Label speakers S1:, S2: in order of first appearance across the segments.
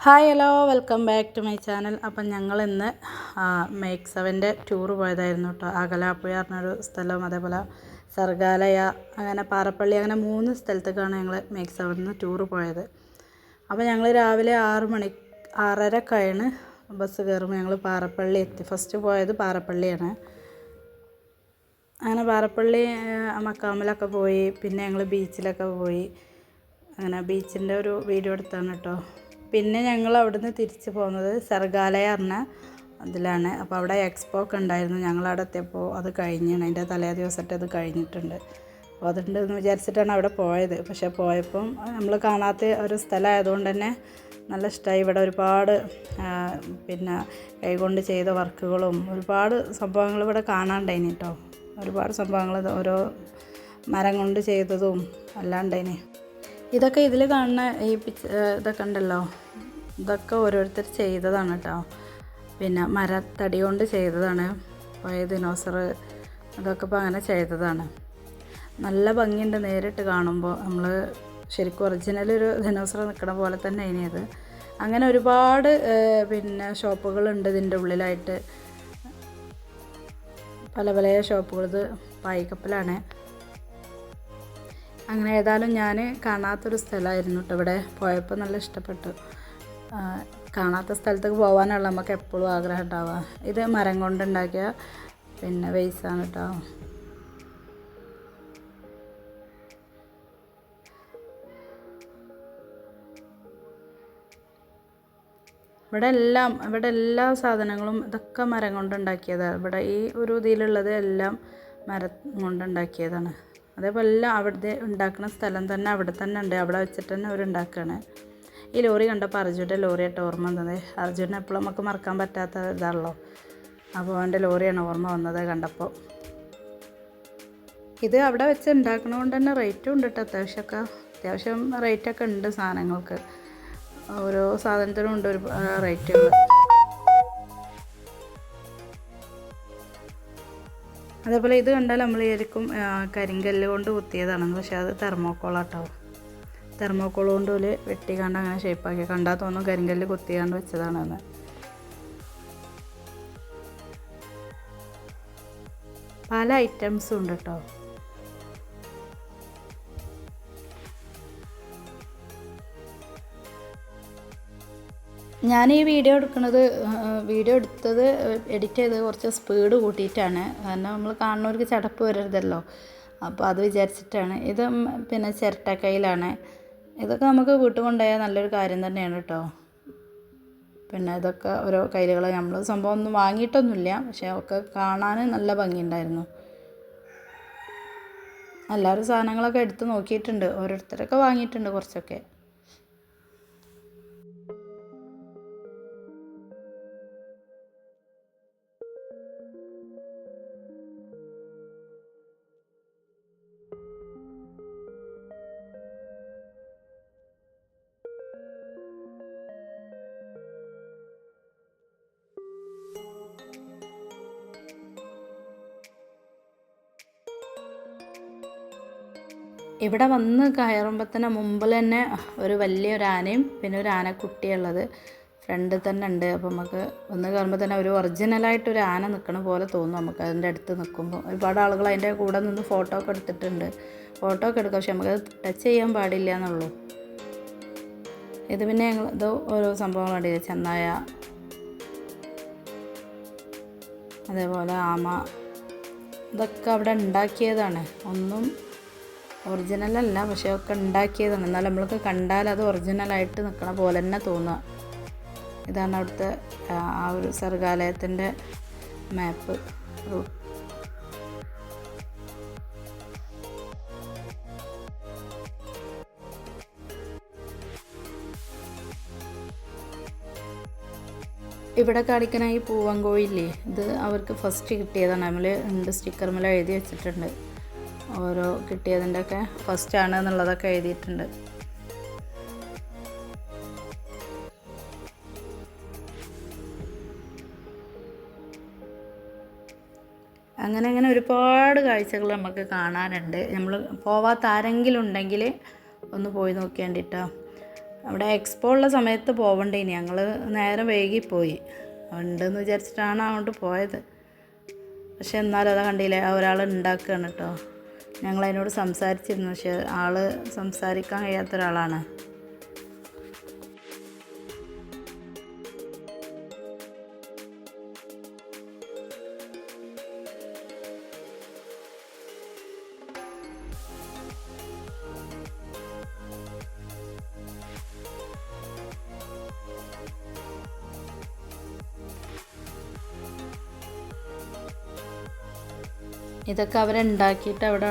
S1: Hi hello welcome back to my channel. അപ്പം ഞങ്ങൾ ഇന്ന് മേക്ക് സെവന്റെ ടൂർ പോയതായിരുന്നു കേട്ടോ. അകലാപ്പുഴ പറഞ്ഞൊരു സ്ഥലം അതേപോലെ സർഗാലയ അങ്ങനെ പാറപ്പള്ളി അങ്ങനെ മൂന്ന് സ്ഥലത്തേക്കാണ് ഞങ്ങൾ മേക്ക് സെവനിൽ ടൂർ പോയത്. അപ്പോൾ ഞങ്ങൾ രാവിലെ ആറ് മണി ആറരക്കാണ് ബസ് കയറുമ്പോൾ ഞങ്ങൾ പാറപ്പള്ളി എത്തി. ഫസ്റ്റ് പോയത് പാറപ്പള്ളിയാണ്. അങ്ങനെ പാറപ്പള്ളി മക്കാമിലൊക്കെ പോയി പിന്നെ ഞങ്ങൾ ബീച്ചിലൊക്കെ പോയി. അങ്ങനെ ബീച്ചിന്റെ ഒരു വീഡിയോ എടുത്താണ് കേട്ടോ. പിന്നെ ഞങ്ങൾ അവിടുന്ന് തിരിച്ച് പോകുന്നത് സർഗാലയ പറഞ്ഞ അതിലാണ്. അപ്പോൾ അവിടെ എക്സ്പോ ഒക്കെ ഉണ്ടായിരുന്നു. ഞങ്ങളവിടെ എത്തിയപ്പോൾ അത് കഴിഞ്ഞാണ് അതിന്റെ തലേ ദിവസമായിട്ട് അത് കഴിഞ്ഞിട്ടുണ്ട്. അപ്പോൾ അതുണ്ടെന്ന് വിചാരിച്ചിട്ടാണ് അവിടെ പോയത്. പക്ഷേ പോയപ്പം നമ്മൾ കാണാത്ത ഒരു സ്ഥലമായതുകൊണ്ട് തന്നെ നല്ല ഇഷ്ടമായി ഇവിടെ ഒരുപാട് പിന്നെ കൈകൊണ്ട് ചെയ്ത വർക്കുകളും ഒരുപാട് സംഭവങ്ങൾ ഇവിടെ കാണാണ്ടായിനി കേട്ടോ. ഒരുപാട് സംഭവങ്ങൾ ഓരോ മരം കൊണ്ട് ചെയ്തതും എല്ലാം ഇതൊക്കെ ഇതിൽ കാണുന്ന ഈ പിക്ച ഇതൊക്കെ ഉണ്ടല്ലോ. ഇതൊക്കെ ഓരോരുത്തർ ചെയ്തതാണ് കേട്ടോ പിന്നെ മരത്തടി കൊണ്ട് ചെയ്തതാണ്. പഴയ ദിനോസർ അതൊക്കെ ഇപ്പോൾ അങ്ങനെ ചെയ്തതാണ്. നല്ല ഭംഗിയുണ്ട് നേരിട്ട് കാണുമ്പോൾ നമ്മൾ ശരിക്കും ഒറിജിനൽ ഒരു ദിനോസർ നിൽക്കണ പോലെ തന്നെ ഇനിയത് അങ്ങനെ ഒരുപാട് പിന്നെ ഷോപ്പുകളുണ്ട് ഇതിന്റെ ഉള്ളിലായിട്ട്. പല പല ഷോപ്പുകൾ. ഇത് പായിക്കപ്പലാണ്. അങ്ങനെ ഏതായാലും ഞാൻ കാണാത്തൊരു സ്ഥലമായിരുന്നു കേട്ടോ ഇവിടെ. പോയപ്പോൾ നല്ല ഇഷ്ടപ്പെട്ടു. കാണാത്ത സ്ഥലത്തേക്ക് പോകാനുള്ള നമുക്ക് എപ്പോഴും ആഗ്രഹം ഉണ്ടാവുക. ഇത് മരം കൊണ്ടുണ്ടാക്കിയ പിന്നെ വെയ്സാണ് കേട്ടോ ഇവിടെ എല്ലാം ഇവിടെ എല്ലാ സാധനങ്ങളും ഇതൊക്കെ മരം കൊണ്ടുണ്ടാക്കിയതാണ് ഇവിടെ ഈ ഒരു ഇതിലുള്ളത് എല്ലാം മരം കൊണ്ടുണ്ടാക്കിയതാണ്. അതേപോലെ എല്ലാം അവിടുത്തെ ഉണ്ടാക്കുന്ന സ്ഥലം തന്നെ അവിടെ തന്നെ ഉണ്ട്. അവിടെ വെച്ചിട്ട് തന്നെ അവർ ഉണ്ടാക്കുകയാണ് ഈ ലോറി കണ്ടപ്പോൾ അർജുന്റെ ലോറിയായിട്ട് ഓർമ്മ വന്നത്. അർജുനെ എപ്പോഴും നമുക്ക് മറക്കാൻ പറ്റാത്ത ഇതാണല്ലോ. അപ്പോൾ അവന്റെ ലോറിയാണ് ഓർമ്മ വന്നത് കണ്ടപ്പോൾ ഇത് അവിടെ വെച്ച് ഉണ്ടാക്കണതുകൊണ്ട് തന്നെ റേറ്റും ഉണ്ട് കേട്ടോ അത്യാവശ്യമൊക്കെ അത്യാവശ്യം റേറ്റൊക്കെ ഉണ്ട് സാധനങ്ങൾക്ക്. ഓരോ സാധനത്തിനും ഉണ്ട് ഒരു റേറ്റുകൾ അതേപോലെ ഇത് കണ്ടാൽ നമ്മൾ ശരിക്കും കരിങ്കല്ല് കൊണ്ട് കുത്തിയതാണ് പക്ഷേ അത് തെർമോക്കോളാട്ടോ തെർമോക്കോൾ കൊണ്ട് ഒരു വെട്ടി കണ്ട് അങ്ങനെ ഷേപ്പാക്കി കണ്ടാൽ തോന്നും കരിങ്കല്ല് കുത്തിയാണ്ട് വെച്ചതാണെന്ന്. പല ഐറ്റംസും ഉണ്ട് കേട്ടോ ഞാൻ ഈ വീഡിയോ എടുക്കുന്നത് വീഡിയോ എടുത്തത് എഡിറ്റ് ചെയ്തത് കുറച്ച് സ്പീഡ് കൂട്ടിയിട്ടാണ്. കാരണം നമ്മൾ കാണുന്നവർക്ക് ചടപ്പ് വരരുതല്ലോ. അപ്പോൾ അത് വിചാരിച്ചിട്ടാണ്. ഇത് പിന്നെ ചിരട്ടക്കൈയിലാണ് ഇതൊക്കെ നമുക്ക് വീട്ടിൽ കൊണ്ടുപോയാൽ നല്ലൊരു കാര്യം തന്നെയാണ് കേട്ടോ. പിന്നെ ഇതൊക്കെ ഓരോ കയ്യിലുകൾ നമ്മൾ സംഭവം ഒന്നും വാങ്ങിയിട്ടൊന്നുമില്ല. പക്ഷേ ഒക്കെ കാണാൻ നല്ല ഭംഗിയുണ്ടായിരുന്നു. എല്ലാവരും സാധനങ്ങളൊക്കെ എടുത്ത് നോക്കിയിട്ടുണ്ട്. ഓരോരുത്തരൊക്കെ വാങ്ങിയിട്ടുണ്ട് കുറച്ചൊക്കെ. ഇവിടെ വന്ന് കയറുമ്പോൾ തന്നെ മുമ്പിൽ തന്നെ ഒരു വലിയൊരു ആനയും പിന്നെ ഒരു ആനക്കുട്ടിയുള്ളത് ഫ്രണ്ടിൽ തന്നെ ഉണ്ട്. അപ്പോൾ നമുക്ക് വന്ന് കയറുമ്പോൾ തന്നെ ഒരു ഒറിജിനലായിട്ട് ഒരു ആന നിൽക്കണ പോലെ തോന്നും നമുക്ക്. അതിന്റെ അടുത്ത് നിൽക്കുമ്പോൾ ഒരുപാട് ആളുകൾ അതിന്റെ കൂടെ നിന്ന് ഫോട്ടോ ഒക്കെ എടുത്തിട്ടുണ്ട്. ഫോട്ടോ ഒക്കെ എടുക്കാം. പക്ഷെ നമുക്ക് ടച്ച് ചെയ്യാൻ പാടില്ല എന്നുള്ളൂ. ഇത് പിന്നെ ഞങ്ങൾ ഇത് ഓരോ സംഭവങ്ങൾ കണ്ടില്ലേ? ചെന്നായ അതേപോലെ ആമ. ഇതൊക്കെ അവിടെ ഉണ്ടാക്കിയതാണ്. ഒന്നും ഒറിജിനൽ അല്ല പക്ഷേ ഒക്കെ ഉണ്ടാക്കിയതാണ്. എന്നാൽ നമ്മൾക്ക് കണ്ടാൽ അത് ഒറിജിനലായിട്ട് നിൽക്കണ പോലെ തന്നെ തോന്നുക. ഇതാണ് അവിടുത്തെ ആ, ഒരു സർഗാലയത്തിന്റെ മാപ്പ് ഇവിടെ കാണിക്കണ ഈ പൂവങ്കോയില്ലേ ഇത് അവർക്ക് ഫസ്റ്റ് കിട്ടിയതാണ്. നമ്മൾ ഉണ്ട് സ്റ്റിക്കർമേൽ എഴുതി വെച്ചിട്ടുണ്ട്. ഓരോ കിട്ടിയതിന്റെ ഒക്കെ ആണ് എന്നുള്ളതൊക്കെ എഴുതിയിട്ടുണ്ട്. അങ്ങനെ അങ്ങനെ ഒരുപാട് കാഴ്ചകൾ നമുക്ക് കാണാനുണ്ട്. നമ്മൾ പോവാത്ത ആരെങ്കിലും ഉണ്ടെങ്കിൽ ഒന്ന് പോയി നോക്കേണ്ടിട്ടോ അവിടെ എക്സ്പോ ഉള്ള സമയത്ത് പോവണ്ടേനി ഞങ്ങൾ നേരം വൈകിപ്പോയി. ഉണ്ടെന്ന് വിചാരിച്ചിട്ടാണ് അങ്ങോട്ട് പോയത്. പക്ഷെ എന്നാലും അതാ കണ്ടില്ലേ ഒരാൾ ഉണ്ടാക്കുകയാണ് കേട്ടോ. ഞങ്ങൾ അതിനോട് സംസാരിച്ചിരുന്നു. പക്ഷെ ആൾ സംസാരിക്കാൻ കഴിയാത്ത ഒരാളാണ് ഇതൊക്കെ അവരുണ്ടാക്കിയിട്ട് അവിടെ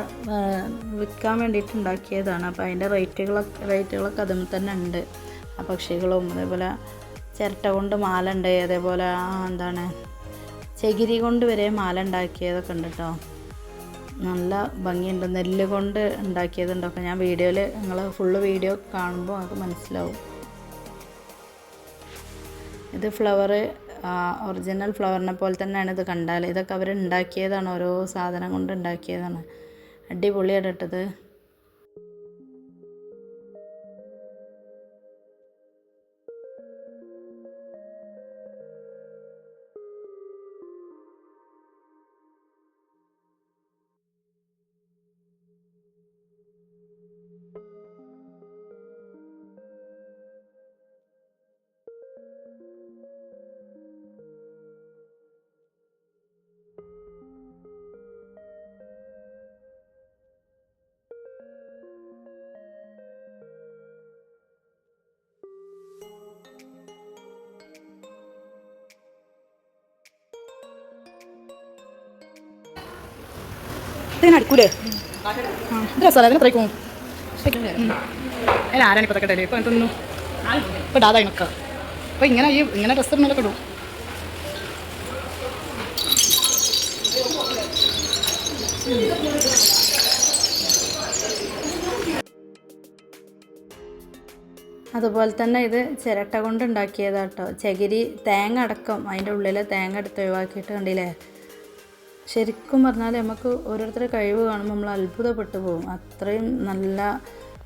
S1: വിൽക്കാൻ വേണ്ടിയിട്ട് ഉണ്ടാക്കിയതാണ്. അപ്പോൾ അതിന്റെ റേറ്റുകളൊക്കെ റേറ്റുകളൊക്കെ അതിൽ തന്നെ ഉണ്ട്. ആ പക്ഷികളും അതേപോലെ ചിരട്ട കൊണ്ട് മാല ഉണ്ട് അതേപോലെ എന്താണ് ചകിരി കൊണ്ട് വരെ മാല ഉണ്ടാക്കിയതൊക്കെ ഉണ്ട് കേട്ടോ നല്ല ഭംഗിയുണ്ട്. നെല്ല് കൊണ്ട് ഉണ്ടാക്കിയതുണ്ടൊക്കെ ഞാൻ വീഡിയോയിൽ നിങ്ങൾ ഫുള്ള് വീഡിയോ കാണുമ്പോൾ അത് മനസ്സിലാവും. ഇത് ഫ്ലവർ ഒറിജിനൽ ഫ്ലവറിനെ പോലെ തന്നെയാണ് ഇത് കണ്ടാൽ ഇതൊക്കെ അവർ ഉണ്ടാക്കിയതാണ് ഓരോ സാധനം കൊണ്ട് ഉണ്ടാക്കിയതാണ്. അടിപൊളിയാണ് ഇട്ടത്.
S2: ഇതിന് അടുക്കൂലേ? ഇത് രസമല്ല അതിന് അത്രയ്ക്കും. അതിന് ആരാണ് ഇപ്പോൾ ഇതൊക്കെ ഇപ്പോൾ എന്തൊന്നും ഇപ്പോൾ ഡാതായി അതിനൊക്കെ അപ്പോൾ ഇങ്ങനെ ഈ ഇങ്ങനെ ഡ്രസ്സ് ഇടുന്നതൊക്കെ ഇടും.
S1: അതുപോലെ തന്നെ ഇത് ചിരട്ട കൊണ്ട് ഉണ്ടാക്കിയതാണ് കേട്ടോ ചകിരി തേങ്ങ അടക്കം അതിന്റെ ഉള്ളിൽ തേങ്ങ എടുത്ത് ഒഴിവാക്കിയിട്ട് കണ്ടില്ലേ? ശരിക്കും പറഞ്ഞാൽ നമുക്ക് ഓരോരുത്തരുടെ കഴിവ് കാണുമ്പോൾ നമ്മൾ അത്ഭുതപ്പെട്ടു പോകും. അത്രയും നല്ല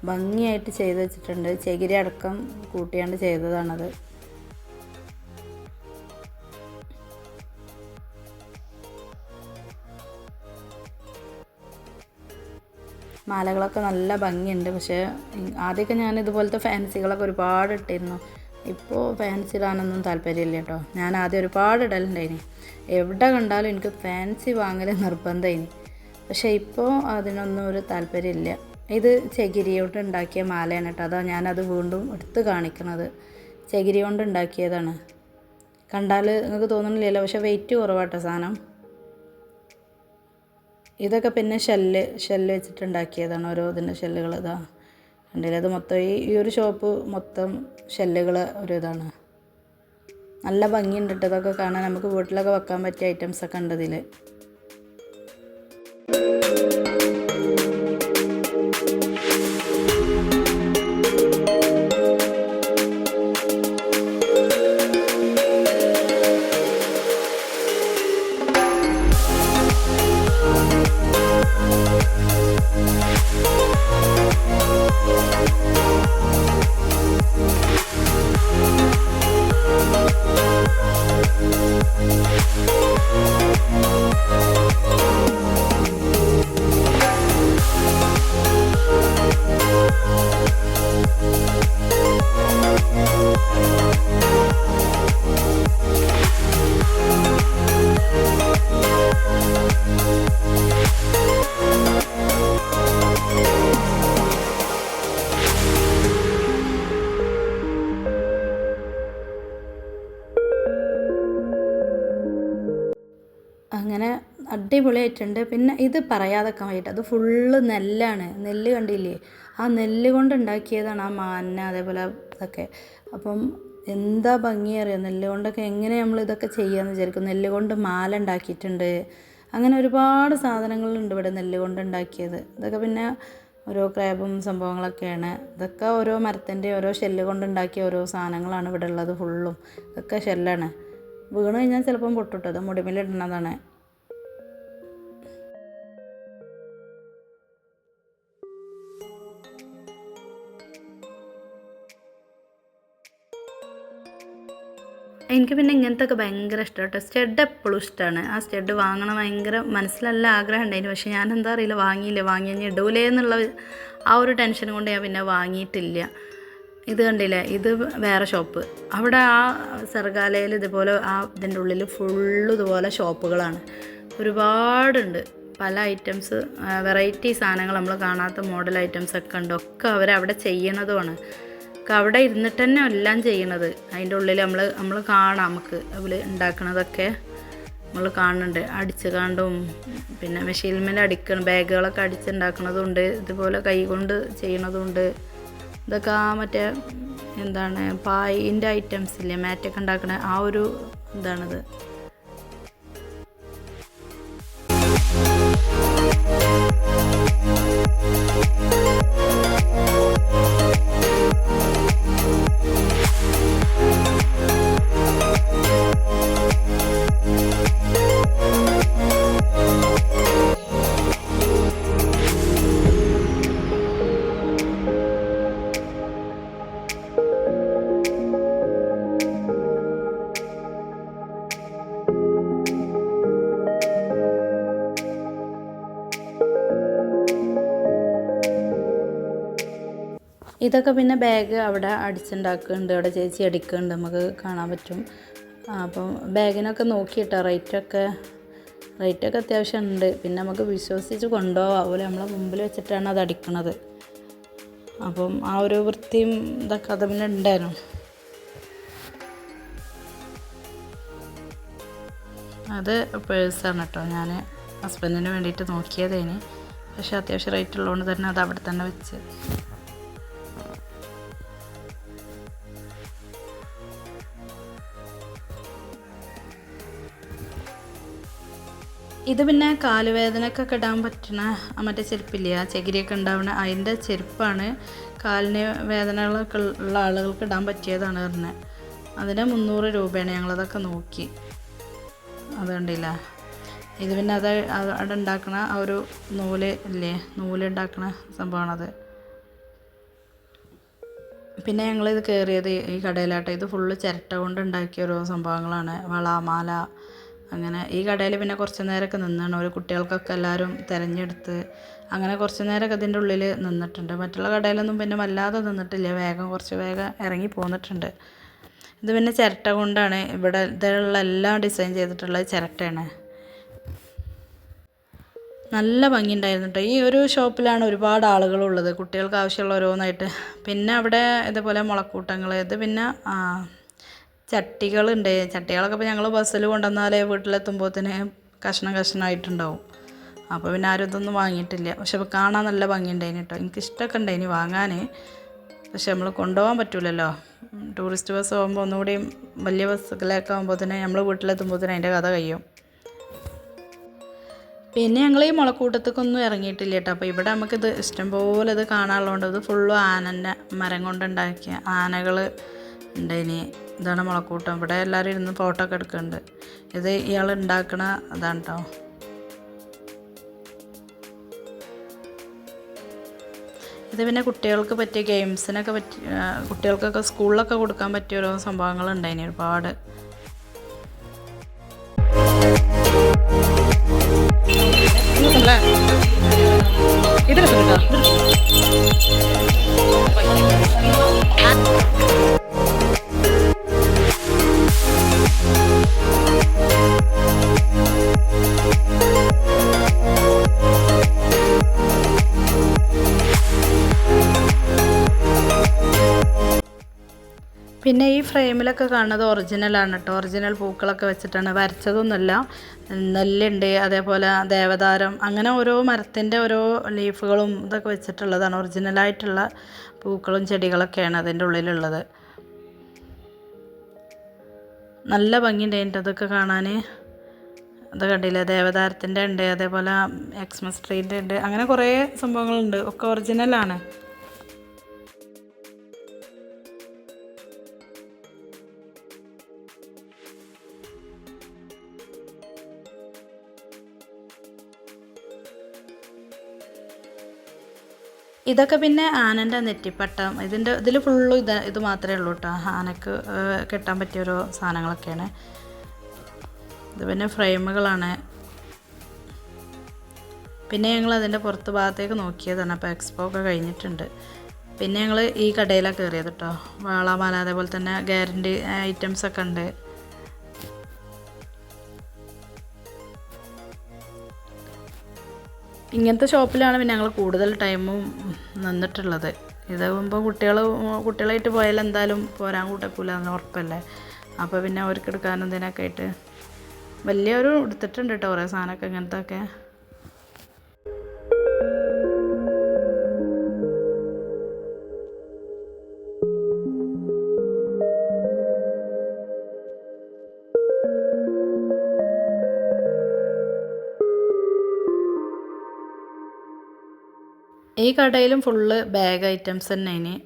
S1: ഭംഗിയായിട്ട് ചെയ്ത് വെച്ചിട്ടുണ്ട്. ചകിരി അടക്കം കൂട്ടിയാണ്ട് ചെയ്തതാണത്. മാലകളൊക്കെ നല്ല ഭംഗിയുണ്ട്. പക്ഷേ ആദ്യമൊക്കെ ഞാൻ ഇതുപോലത്തെ ഫാൻസികളൊക്കെ ഒരുപാട് ഇട്ടിരുന്നു. ഇപ്പോൾ ഫാൻസി ഇടാനൊന്നും താല്പര്യമില്ല കേട്ടോ. ഞാൻ ആദ്യം ഒരുപാട് ഇടലുണ്ടായിനി എവിടെ കണ്ടാലും എനിക്ക് ഫാൻസി വാങ്ങൽ നിർബന്ധമായിനി. പക്ഷേ ഇപ്പോൾ അതിനൊന്നും ഒരു താല്പര്യമില്ല. ഇത് ചകിരി കൊണ്ട് ഉണ്ടാക്കിയ മാലയാണ് കേട്ടോ. അതാ ഞാനത് വീണ്ടും എടുത്ത് കാണിക്കണത്. ചകിരി കൊണ്ട് ഉണ്ടാക്കിയതാണ്. കണ്ടാൽ നിങ്ങൾക്ക് തോന്നുന്നില്ലല്ലോ പക്ഷേ വെയിറ്റ് കുറവാട്ടോ സാധനം. ഇതൊക്കെ പിന്നെ ഷെല്ല് ഷെല്ല് വെച്ചിട്ട് ഉണ്ടാക്കിയതാണ് ഓരോ ഇതിന്റെ ഷെല്ലുകൾ ഇതാ. കണ്ടില്ലേ അത് മൊത്തം ഈ ഈ ഒരു ഷോപ്പ് മൊത്തം ഷെല്ലുകൾ ഒരു ഇതാണ്. നല്ല ഭംഗിയുണ്ട് കേട്ടോ ഇതൊക്കെ കാണാൻ നമുക്ക് വീട്ടിലൊക്കെ വെക്കാൻ പറ്റിയ ഐറ്റംസ് ഒക്കെ ഉണ്ട് ഇതിൽ അടിപൊളിയായിട്ടുണ്ട്. പിന്നെ ഇത് പറയാതൊക്കെ വേണ്ടിയിട്ട് അത് ഫുള്ള് നെല്ലാണ്. നെല്ല് കണ്ടില്ലേ? ആ നെല്ല് കൊണ്ടുണ്ടാക്കിയതാണ് ആ മാന അതേപോലെ ഇതൊക്കെ. അപ്പം എന്താ ഭംഗി അറിയാം? നെല്ല് കൊണ്ടൊക്കെ എങ്ങനെ നമ്മൾ ഇതൊക്കെ ചെയ്യാമെന്ന് വിചാരിക്കും. നെല്ല് കൊണ്ട് മാല ഉണ്ടാക്കിയിട്ടുണ്ട്. അങ്ങനെ ഒരുപാട് സാധനങ്ങളുണ്ട് ഇവിടെ നെല്ല് കൊണ്ട് ഉണ്ടാക്കിയത്. ഇതൊക്കെ പിന്നെ ഓരോ ക്രാബും സംഭവങ്ങളൊക്കെയാണ്. ഇതൊക്കെ ഓരോ മരത്തിന്റെ ഓരോ ഷെല്ല് കൊണ്ട് ഉണ്ടാക്കിയ ഓരോ സാധനങ്ങളാണ് ഇവിടെ ഉള്ളത് ഫുള്ളും ഇതൊക്കെ ഷെല്ലാണ്. വീണ് കഴിഞ്ഞാൽ ചിലപ്പം പൊട്ടിട്ടത് മുടിമിലിടുന്നതാണ് എനിക്ക് പിന്നെ ഇങ്ങനത്തെ ഒക്കെ ഭയങ്കര ഇഷ്ടം കേട്ടോ. സ്റ്റെഡ് എപ്പോഴും ഇഷ്ടമാണ് ആ സ്റ്റെഡ് വാങ്ങണം ഭയങ്കര മനസ്സിലല്ല ആഗ്രഹം ഉണ്ടായിരുന്നു പക്ഷെ ഞാൻ എന്താ അറിയില്ല വാങ്ങിയില്ല വാങ്ങി കഴിഞ്ഞ് ഇടൂലേ എന്നുള്ള ആ ഒരു ടെൻഷൻ കൊണ്ട് ഞാൻ പിന്നെ വാങ്ങിയിട്ടില്ല. ഇത് കണ്ടില്ലേ? ഇത് വേറെ ഷോപ്പ് അവിടെ ആ സർഗാലയിൽ ഇതുപോലെ ആ ഇതിന്റെ ഉള്ളിൽ ഫുള്ള് ഇതുപോലെ ഷോപ്പുകളാണ് ഒരുപാടുണ്ട്. പല ഐറ്റംസ് വെറൈറ്റി സാധനങ്ങൾ നമ്മൾ കാണാത്ത മോഡൽ ഐറ്റംസ് ഒക്കെ ഉണ്ട്. ഒക്കെ അവരവിടെ ചെയ്യണതുമാണ്. ഒക്കെ അവിടെ ഇരുന്നിട്ട് തന്നെ എല്ലാം ചെയ്യണത്. അതിന്റെ ഉള്ളിൽ നമ്മൾ നമ്മൾ കാണാം നമുക്ക് അവർ ഉണ്ടാക്കണതൊക്കെ. നമ്മൾ കാണുന്നുണ്ട്. അടിച്ച് കാണ്ടും പിന്നെ മെഷീൻമേൽ അടിക്കണം. ബാഗുകളൊക്കെ അടിച്ചുണ്ടാക്കണതുണ്ട് ഇതുപോലെ കൈ കൊണ്ട് ചെയ്യണതുണ്ട്. ഇതൊക്കെ ആ മറ്റേ എന്താണ് പായിന്റെ ഐറ്റംസ് ഇല്ലേ മാറ്റൊക്കെ ഉണ്ടാക്കണ ആ ഒരു ഇതാണിത്. ഇതൊക്കെ പിന്നെ ബാഗ് അവിടെ അടിച്ചുണ്ടാക്കുന്നുണ്ട്. അവിടെ ചേച്ചി അടിക്കുന്നുണ്ട്. നമുക്ക് കാണാൻ പറ്റും. അപ്പം ബാഗിനൊക്കെ നോക്കിയിട്ടോ? റേറ്റൊക്കെ റേറ്റൊക്കെ അത്യാവശ്യം ഉണ്ട്. പിന്നെ നമുക്ക് വിശ്വസിച്ച് കൊണ്ടുപോകാം അതുപോലെ നമ്മളെ മുമ്പിൽ വെച്ചിട്ടാണ് അത് അടിക്കണത്. അപ്പം ആ ഒരു വൃത്തിയും ഇതൊക്കെ അത് പിന്നെ ഉണ്ടായിരുന്നു. അത് പേഴ്സാണ് കേട്ടോ. ഞാൻ ഹസ്ബൻഡിന് വേണ്ടിയിട്ട് നോക്കിയതേന്. പക്ഷേ അത്യാവശ്യം റേറ്റ് ഉള്ളതുകൊണ്ട് തന്നെ അത് അവിടെ തന്നെ വെച്ച് ഇത് പിന്നെ കാലുവേദനക്കൊക്കെ ഇടാൻ പറ്റുന്ന ആ മറ്റേ ചെരുപ്പില്ലേ ചകിരിയൊക്കെ ഉണ്ടാവണ അതിന്റെ ചെരുപ്പാണ്. കാലിന് വേദനകളൊക്കെ ഉള്ള ആളുകൾക്ക് ഇടാൻ പറ്റിയതാണ് പറഞ്ഞത്. അതിന് മുന്നൂറ് രൂപയാണ് ഞങ്ങളതൊക്കെ നോക്കി. അതുകൊണ്ടില്ല ഇത് പിന്നെ അത് അവിടെ ഉണ്ടാക്കണ ആ ഒരു നൂൽ ഇല്ലേ നൂൽ ഉണ്ടാക്കണ സംഭവമാണത്. പിന്നെ ഞങ്ങളിത് കയറിയത് ഈ കടയിലാട്ടെ. ഇത് ഫുള്ള് ചിരട്ട കൊണ്ട് ഉണ്ടാക്കിയ ഓരോ സംഭവങ്ങളാണ്. വള മാല അങ്ങനെ ഈ കടയിൽ പിന്നെ കുറച്ച് നേരമൊക്കെ നിന്നാണ്. ഒരു കുട്ടികൾക്കൊക്കെ എല്ലാവരും തിരഞ്ഞെടുത്ത് അങ്ങനെ കുറച്ച് നേരമൊക്കെ ഇതിന്റെ ഉള്ളിൽ നിന്നിട്ടുണ്ട്. മറ്റുള്ള കടയിലൊന്നും പിന്നെ വല്ലാതെ നിന്നിട്ടില്ല. വേഗം കുറച്ച് വേഗം ഇറങ്ങി പോന്നിട്ടുണ്ട്. ഇത് പിന്നെ ചിരട്ട കൊണ്ടാണ് ഇവിടെ ഇതിലുള്ള എല്ലാം ഡിസൈൻ ചെയ്തിട്ടുള്ളത് ചിരട്ടയാണ്. നല്ല ഭംഗിയുണ്ടായിരുന്നു കേട്ടോ. ഈ ഒരു ഷോപ്പിലാണ് ഒരുപാട് ആളുകളുള്ളത് കുട്ടികൾക്ക് ആവശ്യമുള്ള ഓരോന്നായിട്ട്. പിന്നെ അവിടെ ഇതുപോലെ മുളക്കൂട്ടങ്ങൾ ഇത് പിന്നെ ചട്ടികളുണ്ട്. ചട്ടികളൊക്കെ ഇപ്പോൾ ഞങ്ങൾ ബസ്സിൽ കൊണ്ടുവന്നാൽ വീട്ടിലെത്തുമ്പോഴത്തേന് കഷ്ണം കഷ്ണമായിട്ടുണ്ടാവും അപ്പോൾ പിന്നെ ആരും ഇതൊന്നും വാങ്ങിയിട്ടില്ല. പക്ഷെ കാണാൻ നല്ല ഭംഗിയുണ്ടായിന് കേട്ടോ എനിക്ക് ഇഷ്ടമൊക്കെ ഉണ്ടായിന് വാങ്ങാൻ പക്ഷെ നമ്മൾ കൊണ്ടുപോകാൻ പറ്റൂലല്ലോ. ടൂറിസ്റ്റ് ബസ് പോകുമ്പോൾ ഒന്നുകൂടി വലിയ ബസ്സുകളൊക്കെ ബസ്സിലൊക്കെ ആകുമ്പോഴത്തേന് നമ്മൾ വീട്ടിലെത്തുമ്പോഴത്തേന് അതിന്റെ കഥ കഴിയും. പിന്നെ ഞങ്ങൾ ഈ മുളക്കൂട്ടത്തേക്കൊന്നും ഇറങ്ങിയിട്ടില്ല കേട്ടോ അപ്പോൾ ഇവിടെ നമുക്കിത് ഇഷ്ടംപോലെ ഇത് കാണാനുള്ളതുകൊണ്ട് ഇത് ഫുള്ളും ആനന്റെ മരം കൊണ്ടുണ്ടാക്കിയ ആനകൾ ഉണ്ടായിന്. ഇതാണ് മുളക്കൂട്ടം ഇവിടെ എല്ലാവരും ഇരുന്ന് ഫോട്ടോ ഒക്കെ എടുക്കുന്നുണ്ട്. ഇത് ഇയാൾ ഉണ്ടാക്കണ അതാണ് കേട്ടോ ഇത് പിന്നെ കുട്ടികൾക്ക് പറ്റിയ ഗെയിംസിനൊക്കെ പറ്റി കുട്ടികൾക്കൊക്കെ സ്കൂളിലൊക്കെ കൊടുക്കാൻ പറ്റിയ ഓരോ സംഭവങ്ങളുണ്ടായിന് ഒരുപാട്.
S2: ഇത്
S1: പിന്നെ ഈ ഫ്രെയിമിലൊക്കെ കാണുന്നത് ഒറിജിനലാണ് കേട്ടോ ഒറിജിനൽ പൂക്കളൊക്കെ വെച്ചിട്ടാണ്. വരച്ചതൊന്നുമല്ല. നെല്ലുണ്ട് അതേപോലെ ദേവതാരം അങ്ങനെ ഓരോ മരത്തിന്റെ ഓരോ ലീഫുകളും ഇതൊക്കെ വെച്ചിട്ടുള്ളതാണ്. ഒറിജിനലായിട്ടുള്ള പൂക്കളും ചെടികളൊക്കെയാണ് അതിന്റെ ഉള്ളിലുള്ളത്. നല്ല ഭംഗിയുണ്ട് അതൊക്കെ കാണാൻ. അത് കണ്ടില്ലേ? ദേവതാരത്തിന്റെ ഉണ്ട് അതേപോലെ എക്സ്മസ് ട്രീന്റെ ഉണ്ട്. അങ്ങനെ കുറേ സംഭവങ്ങളുണ്ട്. ഒക്കെ ഒറിജിനലാണ് ഇതൊക്കെ പിന്നെ ആനന്റെ നെറ്റിപ്പട്ടം. ഇതിന്റെ ഇതിൽ ഫുള്ള് ഇത് ഇത് മാത്രമേ ഉള്ളൂ കേട്ടോ ആനക്ക് കെട്ടാൻ പറ്റിയ ഓരോ സാധനങ്ങളൊക്കെയാണ്. ഇത് പിന്നെ ഫ്രെയിമുകളാണ്. പിന്നെ ഞങ്ങൾ അതിന്റെ പുറത്ത് ഭാഗത്തേക്ക് നോക്കിയതാണ്. അപ്പോൾ എക്സ്പോ ഒക്കെ കഴിഞ്ഞിട്ടുണ്ട്. പിന്നെ ഞങ്ങൾ ഈ കടയിലാണ് കയറിയത് കേട്ടോ വാളാമാല അതേപോലെ തന്നെ ഗ്യാരണ്ടി ഐറ്റംസ് ഒക്കെ ഉണ്ട്. ഇങ്ങനത്തെ ഷോപ്പിലാണ് പിന്നെ ഞങ്ങൾ കൂടുതൽ ടൈമും നിന്നിട്ടുള്ളത്. ഇതാകുമ്പോൾ കുട്ടികൾ കുട്ടികളായിട്ട് പോയാൽ എന്തായാലും പോരാൻ കൂട്ടക്കൂല എന്ന് ഉറപ്പല്ലേ? അപ്പോൾ പിന്നെ അവർക്ക് എടുക്കാനും ഇതിനൊക്കെ ആയിട്ട് വലിയൊരു എടുത്തിട്ടുണ്ട് കേട്ടോ കുറേ സാധനമൊക്കെ ഇങ്ങനത്തെ ഒക്കെ കടയിലും ഫുള്ള് ബാഗ് ഐറ്റംസ് തന്നെ ഇനി.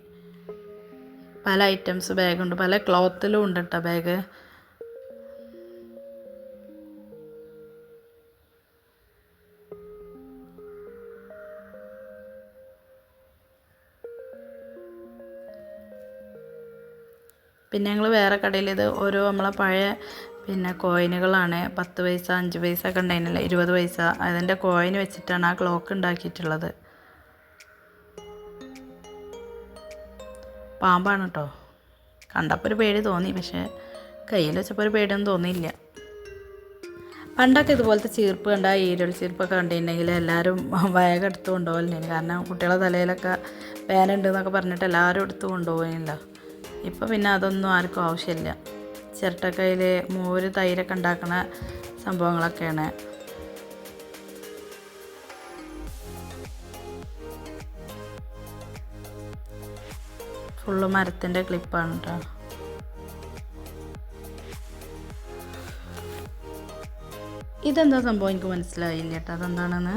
S1: പല ഐറ്റംസ് ബാഗുണ്ട് പല ക്ലോത്തിലും ഉണ്ട് കേട്ടോ ബാഗ് പിന്നെ ഞങ്ങൾ വേറെ കടയിൽ ഇത് ഓരോ നമ്മളെ പഴയ പിന്നെ കോയിനുകളാണ്. പത്ത് പൈസ അഞ്ച് പൈസ ഒക്കെ ഉണ്ടായിരുന്നില്ല? ഇരുപത് പൈസ. അതിന്റെ കോയിൻ വെച്ചിട്ടാണ് ആ ക്ലോക്ക് ഉണ്ടാക്കിയിട്ടുള്ളത്. പാമ്പാണ് കേട്ടോ കണ്ടപ്പോൾ ഒരു പേടി തോന്നി പക്ഷേ കയ്യിൽ വെച്ചപ്പോൾ ഒരു പേടിയൊന്നും തോന്നിയില്ല. പണ്ടൊക്കെ ഇതുപോലത്തെ ചീർപ്പ് കണ്ട ഈരൽ ചീർപ്പൊക്കെ കണ്ടിട്ടുണ്ടെങ്കിൽ എല്ലാവരും വേഗം എടുത്ത് കാരണം കുട്ടികളുടെ തലയിലൊക്കെ വേനുണ്ട് എന്നൊക്കെ പറഞ്ഞിട്ട് എല്ലാവരും എടുത്ത് കൊണ്ടുപോകുന്നില്ല ഇപ്പോൾ പിന്നെ അതൊന്നും ആർക്കും ആവശ്യമില്ല. ചിരട്ടക്കയിൽ മോര് തൈരൊക്കെ ഉണ്ടാക്കുന്ന സംഭവങ്ങളൊക്കെയാണ്. ഫുള്ള് മരത്തിന്റെ ക്ലിപ്പാണ് കേട്ടോ ഇതെന്താ സംഭവം? എനിക്ക് മനസ്സിലായില്ല കേട്ടോ അതെന്താണെന്ന്?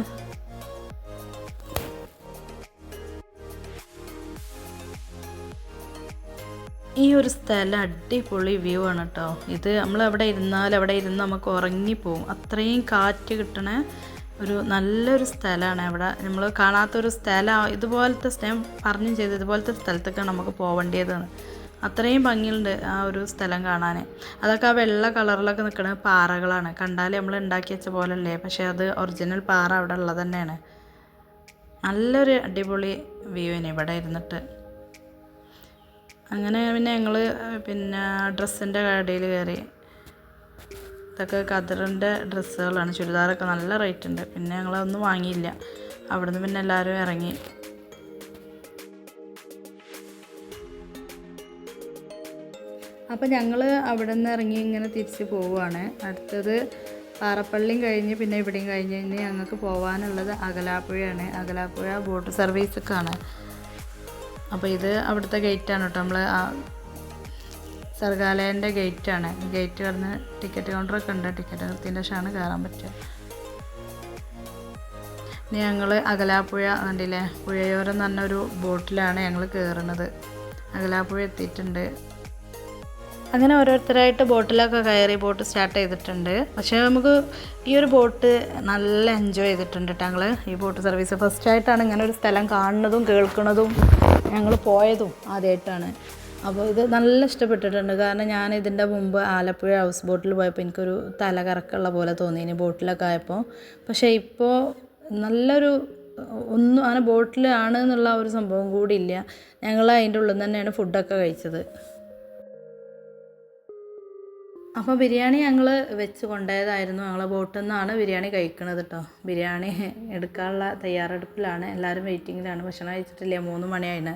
S1: ഈ ഒരു സ്ഥലം അടിപൊളി വ്യൂ ആണ് കേട്ടോ ഇത് നമ്മൾ അവിടെ ഇരുന്നാൽ അവിടെ ഇരുന്ന് നമുക്ക് ഉറങ്ങിപ്പോവും. അത്രയും കാറ്റ് കിട്ടണ ഒരു നല്ലൊരു സ്ഥലമാണ്. അവിടെ നമ്മൾ കാണാത്തൊരു സ്ഥലം ഇതുപോലത്തെ ഞാൻ പറഞ്ഞു ചെയ്ത് ഇതുപോലത്തെ സ്ഥലത്തൊക്കെയാണ് നമുക്ക് പോവേണ്ടതെന്ന് അത്രയും ഭംഗിയുണ്ട് ആ ഒരു സ്ഥലം കാണാൻ അതൊക്കെ ആ വെള്ള കളറിലൊക്കെ നിൽക്കുന്ന പാറകളാണ്. കണ്ടാൽ നമ്മൾ ഉണ്ടാക്കി വെച്ച പോലല്ലേ പക്ഷേ അത് ഒറിജിനൽ പാറ അവിടെ ഉള്ളത് തന്നെയാണ്. നല്ലൊരു അടിപൊളി വ്യൂവിന് ഇവിടെ ഇരുന്നിട്ട്. അങ്ങനെ പിന്നെ ഞങ്ങൾ പിന്നെ ഡ്രസ്സിന്റെ കടയിൽ കയറി ഇതൊക്കെ ഖദറിന്റെ ഡ്രസ്സുകളാണ്. ചുരിദാറൊക്കെ നല്ല റേറ്റ് ഉണ്ട് പിന്നെ ഞങ്ങളതൊന്നും വാങ്ങിയില്ല. അവിടുന്ന് പിന്നെ എല്ലാവരും ഇറങ്ങി. അപ്പോൾ ഞങ്ങൾ അവിടെ നിന്ന് ഇറങ്ങി ഇങ്ങനെ തിരിച്ച് പോവുകയാണ് അടുത്തത് പാറപ്പള്ളിയും കഴിഞ്ഞ് പിന്നെ ഇവിടെയും കഴിഞ്ഞ് കഴിഞ്ഞ് ഞങ്ങൾക്ക് പോകാനുള്ളത് അകലാപ്പുഴയാണ്. അകലാപ്പുഴ ബോട്ട് സർവീസൊക്കെയാണ് അപ്പോൾ ഇത് അവിടുത്തെ ഗേറ്റാണ് കേട്ടോ നമ്മൾ സർഗാലയന്റെ ഗേറ്റാണ് ഗേറ്റ് കടന്ന് ടിക്കറ്റ് കൗണ്ടറൊക്കെ ഉണ്ട്. ടിക്കറ്റ് നിർത്തിന്റെ ശേഷമാണ് കയറാൻ പറ്റുക ഇനി ഞങ്ങൾ അകലാപ്പുഴ കണ്ടില്ലേ? പുഴയോരം എന്ന് പറഞ്ഞൊരു ബോട്ടിലാണ് ഞങ്ങൾ കയറുന്നത് അകലാപ്പുഴ എത്തിയിട്ടുണ്ട്. അങ്ങനെ ഓരോരുത്തരായിട്ട് ബോട്ടിലൊക്കെ കയറി ബോട്ട് സ്റ്റാർട്ട് ചെയ്തിട്ടുണ്ട്. പക്ഷേ നമുക്ക് ഈ ഒരു ബോട്ട് നല്ല എൻജോയ് ചെയ്തിട്ടുണ്ട് ഞങ്ങൾ ഈ ബോട്ട് സർവീസ് ഫസ്റ്റായിട്ടാണ് ഇങ്ങനെ ഒരു സ്ഥലം കാണുന്നതും കേൾക്കുന്നതും ഞങ്ങൾ പോയതും ആദ്യമായിട്ടാണ് അപ്പോൾ ഇത് നല്ല ഇഷ്ടപ്പെട്ടിട്ടുണ്ട്. കാരണം ഞാൻ ഇതിന്റെ മുമ്പ് ആലപ്പുഴ ഹൗസ് ബോട്ടിൽ പോയപ്പോൾ എനിക്കൊരു തല കറക്കമുള്ള പോലെ തോന്നി ഇനി ബോട്ടിലൊക്കെ ആയപ്പോൾ. പക്ഷേ ഇപ്പോൾ നല്ലൊരു ഒന്നും അങ്ങനെ ബോട്ടിലാണ് എന്നുള്ള ഒരു സംഭവം കൂടി ഇല്ല. ഞങ്ങൾ അതിന്റെ ഉള്ളിൽ തന്നെയാണ് ഫുഡൊക്കെ കഴിച്ചത്. അപ്പോൾ ബിരിയാണി ഞങ്ങൾ വെച്ച് കൊണ്ടുപോയതായിരുന്നു. ഞങ്ങൾ ബോട്ടിൽ നിന്നാണ് ബിരിയാണി കഴിക്കണത് കേട്ടോ ബിരിയാണി എടുക്കാനുള്ള തയ്യാറെടുപ്പിലാണ്. എല്ലാവരും വെയിറ്റിങ്ങിലാണ്. ഭക്ഷണം കഴിച്ചിട്ടില്ല. മൂന്ന് മണിയായിന്.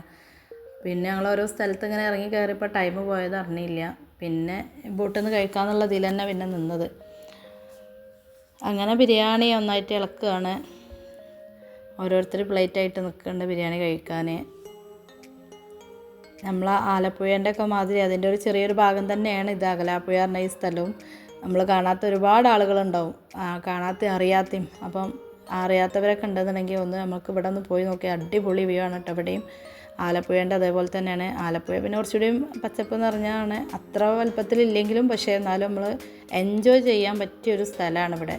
S1: പിന്നെ ഞങ്ങൾ ഓരോ സ്ഥലത്ത് ഇങ്ങനെ ഇറങ്ങി കയറിയപ്പോൾ ടൈം പോയത് അറിഞ്ഞില്ല. പിന്നെ ബോട്ടിൽ നിന്ന് കഴിക്കാമെന്നുള്ള ഇതിൽ തന്നെ പിന്നെ നിന്നത്. അങ്ങനെ ബിരിയാണി ഒന്നായിട്ട് ഇളക്കുകയാണ് ഓരോരുത്തർ പ്ലേറ്റായിട്ട് നിൽക്കുന്നുണ്ട് ബിരിയാണി കഴിക്കാൻ നമ്മൾ ആലപ്പുഴേന്റെ ഒക്കെ മാതിരി അതിന്റെ ഒരു ചെറിയൊരു ഭാഗം തന്നെയാണ് ഇത്. അകലാപ്പുഴ പറഞ്ഞ ഈ സ്ഥലവും. നമ്മൾ കാണാത്ത ഒരുപാട് ആളുകളുണ്ടാവും. കാണാത്ത അറിയാത്തയും അപ്പം അറിയാത്തവരൊക്കെ ഉണ്ടെന്നുണ്ടെങ്കിൽ ഒന്ന് നമുക്ക് ഇവിടെ ഒന്ന് പോയി നോക്കി അടിപൊളി വ്യൂ ആണ് കേട്ടോ ഇവിടെയും. ആലപ്പുഴേന്റെ അതേപോലെ തന്നെയാണ്. ആലപ്പുഴ പിന്നെ കുറച്ചുകൂടിയും പച്ചപ്പ് നിറഞ്ഞാണ് അത്ര വലുപ്പത്തിലില്ലെങ്കിലും പക്ഷേ എന്നാലും നമ്മൾ എൻജോയ് ചെയ്യാൻ പറ്റിയൊരു സ്ഥലമാണ് ഇവിടെ.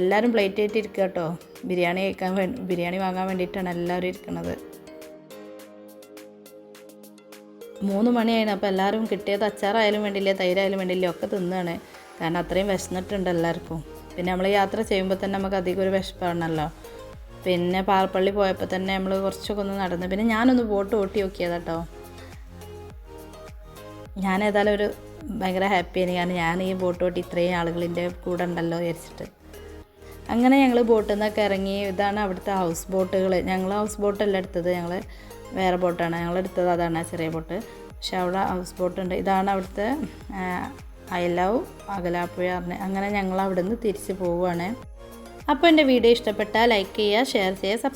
S1: എല്ലാവരും പ്ലേറ്റ് ആയിട്ട് ഇരിക്കുക കേട്ടോ ബിരിയാണി കഴിക്കാൻ വേ ബിരിയാണി വാങ്ങാൻ വേണ്ടിയിട്ടാണ് എല്ലാവരും ഇരിക്കുന്നത് മൂന്ന് മണിയായിരുന്നു അപ്പോൾ എല്ലാവരും കിട്ടിയത് അച്ചാറായാലും വേണ്ടില്ല തൈരായാലും വേണ്ടില്ല ഒക്കെ തിന്നാണ്. കാരണം അത്രയും വിശന്നിട്ടുണ്ട് എല്ലാവർക്കും പിന്നെ നമ്മൾ യാത്ര ചെയ്യുമ്പോൾ തന്നെ നമുക്ക് അധികം ഒരു വിശപ്പാണല്ലോ. പിന്നെ പാറപ്പള്ളി പോയപ്പോൾ തന്നെ നമ്മൾ കുറച്ചൊക്കെ ഒന്ന് നടന്നു പിന്നെ ഞാനൊന്ന് ബോട്ട് ഓട്ടി നോക്കിയതാട്ടോ. ഞാൻ ഏതായാലും ഒരു ഭയങ്കര ഹാപ്പിയാണ് കാരണം ഞാൻ ഈ ബോട്ട് ഓട്ടി ഇത്രയും ആളുകളിന്റെ കൂടെ ഉണ്ടല്ലോ വിചാരിച്ചിട്ട്. അങ്ങനെ ഞങ്ങൾ ബോട്ടിൽ നിന്നൊക്കെ ഇറങ്ങി ഇതാണ് അവിടുത്തെ ഹൗസ് ബോട്ടുകൾ ഞങ്ങൾ ഹൗസ് ബോട്ടല്ല എടുത്തത്. ഞങ്ങൾ വേറെ ബോട്ടാണ് ഞങ്ങൾ എടുത്തത് അതാണ് ചെറിയ ബോട്ട് പക്ഷെ അവിടെ ഹൗസ് ബോട്ടുണ്ട് ഇതാണ് അവിടുത്തെ ഐ ലവ് അകലാപ്പുഴ അങ്ങനെ ഞങ്ങൾ അവിടെ നിന്ന് തിരിച്ച് പോവുകയാണ് അപ്പോൾ എന്റെ വീഡിയോ ഇഷ്ടപ്പെട്ടാൽ ലൈക്ക് ചെയ്യുക ഷെയർ ചെയ്യുക സബ്സ്ക്രൈബ്